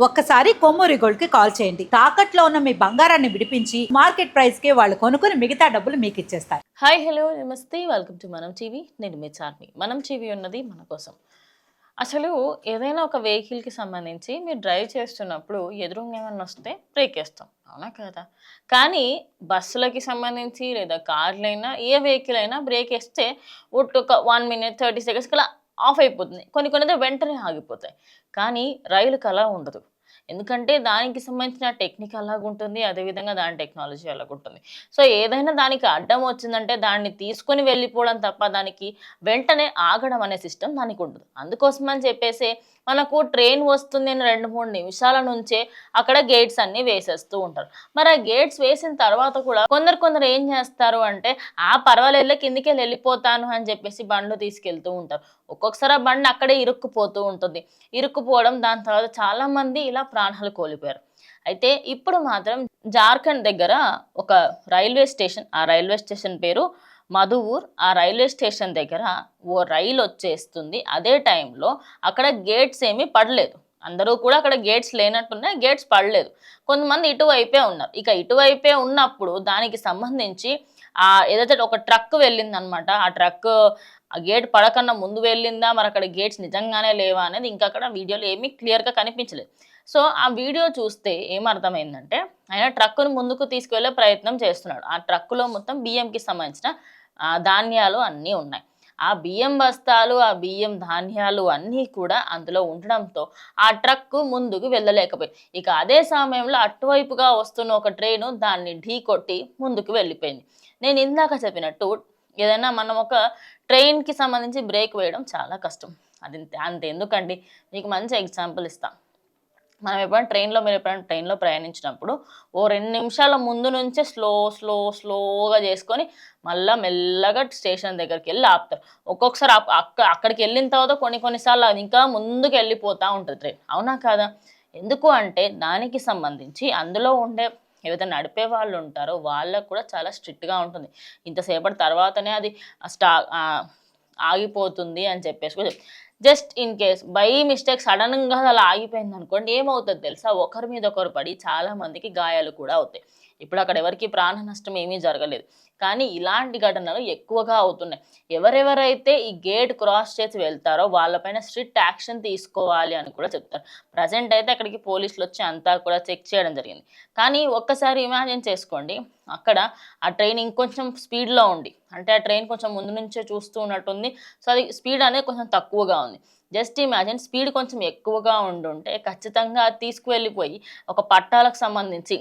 ఒక్కసారి కొమ్మూరి గోల్డ్కి కాల్ చేయండి. తాకట్లో ఉన్న మీ బంగారాన్ని విడిపించి మార్కెట్ ప్రైస్కి వాళ్ళు కొనుక్కుని మిగతా డబ్బులు మీకు ఇచ్చేస్తారు. హాయ్ హలో నమస్తే వెల్కమ్ టు మనం టీవీ నేను మీ చార్మి. మనం టీవీ ఉన్నది మన కోసం. అసలు ఏదైనా ఒక వెహికల్కి సంబంధించి మీరు డ్రైవ్ చేస్తున్నప్పుడు ఎదురుగా ఏమన్నా వస్తే బ్రేక్ వేస్తాం. అవునా కదా? కానీ బస్సులకి సంబంధించి లేదా కార్లైనా ఏ వెహికల్ అయినా బ్రేక్ వేస్తే ఒట్టు ఒక వన్ మినిట్ థర్టీ సెకండ్స్కి అలా ఆఫ్ అయిపోతుంది. కొన్ని కొన్ని వెంటనే ఆగిపోతాయి. కానీ రైలుకి అలా ఉండదు. ఎందుకంటే దానికి సంబంధించిన టెక్నిక్ అలాగుంటుంది అదేవిధంగా దాని టెక్నాలజీ అలాగుంటుంది సో ఏదైనా దానికి అడ్డం వచ్చిందంటే దాన్ని తీసుకొని వెళ్ళిపోవడం తప్ప దానికి వెంటనే ఆగడం అనే సిస్టమ్ దానికి ఉండదు. అందుకోసం అని చెప్పేసి మనకు ట్రైన్ వస్తుంది అని రెండు మూడు నిమిషాల నుంచే అక్కడ గేట్స్ అన్ని వేసేస్తూ ఉంటారు. మరి ఆ గేట్స్ వేసిన తర్వాత కూడా కొందరు కొందరు ఏం చేస్తారు అంటే ఆ పర్వాలేదు కిందికి వెళ్ళిపోతాను అని చెప్పేసి బండ్లు తీసుకెళ్తూ ఉంటారు. ఒక్కొక్కసారి ఆ బండి అక్కడే ఇరుక్కుపోతూ ఉంటుంది. ఇరుక్కుపోవడం దాని తర్వాత చాలామంది ఇలా ప్రాణాలు కోల్పోయారు. అయితే ఇప్పుడు మాత్రం జార్ఖండ్ దగ్గర ఒక రైల్వే స్టేషన్ ఆ రైల్వే స్టేషన్ పేరు మధువూర్. ఆ రైల్వే స్టేషన్ దగ్గర ఓ రైలు వచ్చేస్తుంది. అదే టైంలో అక్కడ గేట్స్ ఏమీ పడలేదు. అందరూ కూడా అక్కడ గేట్స్ లేనట్టున్నాయి గేట్స్ పడలేదు. కొంతమంది ఇటువైపే ఉన్నారు. ఇక ఇటువైపే ఉన్నప్పుడు దానికి సంబంధించి ఆ ఏదైతే ఒక ట్రక్ వెళ్ళిందనమాట ఆ ట్రక్ ఆ గేట్ పడకన్నా ముందు వెళ్ళిందా? మరి అక్కడ గేట్స్ నిజంగానే లేవా? అనేది ఇంకా అక్కడ వీడియోలో ఏమీ క్లియర్గా కనిపించలేదు. సో ఆ వీడియో చూస్తే ఏమర్థమైందంటే ఆయన ట్రక్కును ముందుకు తీసుకువెళ్ళే ప్రయత్నం చేస్తున్నాడు. ఆ ట్రక్కులో మొత్తం బియ్యంకి సంబంధించిన ఆ, ధాన్యాలు అన్నీ ఉన్నాయి. ఆ బియ్యం బస్తాలు ఆ బియ్యం ధాన్యాలు అన్నీ కూడా అందులో ఉండడంతో ఆ ట్రక్ ముందుకు వెళ్ళలేకపోయి ఇక అదే సమయంలో అటువైపుగా వస్తున్న ఒక ట్రైను దాన్ని ఢీ కొట్టి ముందుకు వెళ్ళిపోయింది. నేను ఇందాక చెప్పినట్టు ఏదైనా మనం ఒక ట్రైన్కి సంబంధించి బ్రేక్ వేయడం చాలా కష్టం. అది అంత. ఎందుకండి? మీకు మంచి ఎగ్జాంపుల్ ఇస్తాం. మనం ఎప్పుడైనా ట్రైన్లో మీరు ఎప్పుడైనా ట్రైన్లో ప్రయాణించినప్పుడు ఓ రెండు నిమిషాల ముందు నుంచే స్లో స్లో స్లోగా చేసుకొని మళ్ళీ మెల్లగా స్టేషన్ దగ్గరికి వెళ్ళి ఆపుతారు. ఒక్కొక్కసారి అక్క అక్కడికి వెళ్ళిన తర్వాత కొన్ని కొన్నిసార్లు అది ఇంకా ముందుకు వెళ్ళిపోతూ ఉంటుంది ట్రైన్ అవునా కాదా? ఎందుకు అంటే దానికి సంబంధించి అందులో ఉండే ఏవైతే నడిపే వాళ్ళు ఉంటారో వాళ్ళకు కూడా చాలా స్ట్రిక్ట్గా ఉంటుంది. ఇంతసేపటి తర్వాతనే అది స్టా ఆగిపోతుంది అని చెప్పేసి కూడా just in case by mistake సడన్గా అలా ఆగిపోయింది అనుకోండి ఏమవుతుంది తెలుసా? ఒకరి మీద ఒకరు పడి చాలా మందికి గాయాలు కూడా అవుతాయి. ఇప్పుడు అక్కడ ఎవరికి ప్రాణ నష్టం ఏమీ జరగలేదు. కానీ ఇలాంటి ఘటనలు ఎక్కువగా అవుతున్నాయి. ఎవరెవరైతే ఈ గేట్ క్రాస్ చేసి వెళ్తారో వాళ్ళపైన స్ట్రిక్ట్ యాక్షన్ తీసుకోవాలి అని కూడా చెప్తారు. ప్రజెంట్ అయితే అక్కడికి పోలీసులు వచ్చి అంతా కూడా చెక్ చేయడం జరిగింది. కానీ ఒక్కసారి ఇమాజిన్ చేసుకోండి. అక్కడ ఆ ట్రైన్ ఇంకొంచెం స్పీడ్లో ఉంది. అంటే ఆ ట్రైన్ కొంచెం ముందు నుంచే చూస్తూ ఉన్నట్టుంది. సో అది స్పీడ్ అనేది కొంచెం తక్కువగా ఉంది. జస్ట్ ఇమాజిన్ స్పీడ్ కొంచెం ఎక్కువగా ఉండుంటే ఖచ్చితంగా అది తీసుకువెళ్ళిపోయి ఒక పట్టాలకు సంబంధించి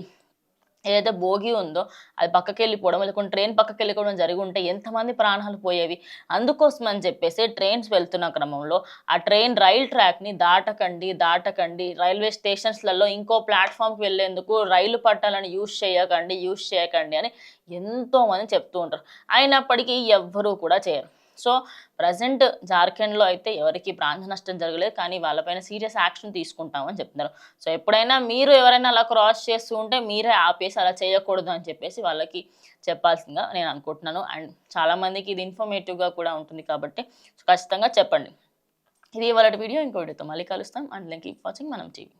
ఏదైతే భోగి ఉందో అది పక్కకి వెళ్ళిపోవడం లేకుంటే ట్రైన్ పక్కకి వెళ్ళిపోవడం జరిగి ఉంటే ఎంతమంది ప్రాణాలు పోయేవి? అందుకోసం అని చెప్పేసి ట్రైన్స్ వెళ్తున్న క్రమంలో ఆ ట్రైన్ రైల్ ట్రాక్ని దాటకండి దాటకండి. రైల్వే స్టేషన్స్లలో ఇంకో ప్లాట్ఫామ్కి వెళ్ళేందుకు రైలు పట్టాలను యూజ్ చేయకండి యూజ్ చేయకండి అని ఎంతోమంది చెప్తూ ఉంటారు. అయినప్పటికీ ఎవ్వరూ కూడా చేయరు. సో ప్రజెంట్ జార్ఖండ్లో అయితే ఎవరికి ప్రాణ నష్టం జరగలేదు. కానీ వాళ్ళపైన సీరియస్ యాక్షన్ తీసుకుంటామని చెప్తున్నారు. సో ఎప్పుడైనా మీరు ఎవరైనా అలా క్రాస్ చేస్తూ ఉంటే మీరే ఆపేసి అలా చేయకూడదు అని చెప్పేసి వాళ్ళకి చెప్పాల్సిందిగా నేను అనుకుంటున్నాను. అండ్ చాలామందికి ఇది ఇన్ఫర్మేటివ్గా కూడా ఉంటుంది కాబట్టి ఖచ్చితంగా చెప్పండి. ఇది ఇవాళ వీడియో. ఇంకో వీడియోతో మళ్ళీ కలుస్తాం. And keep watching. Manam TV.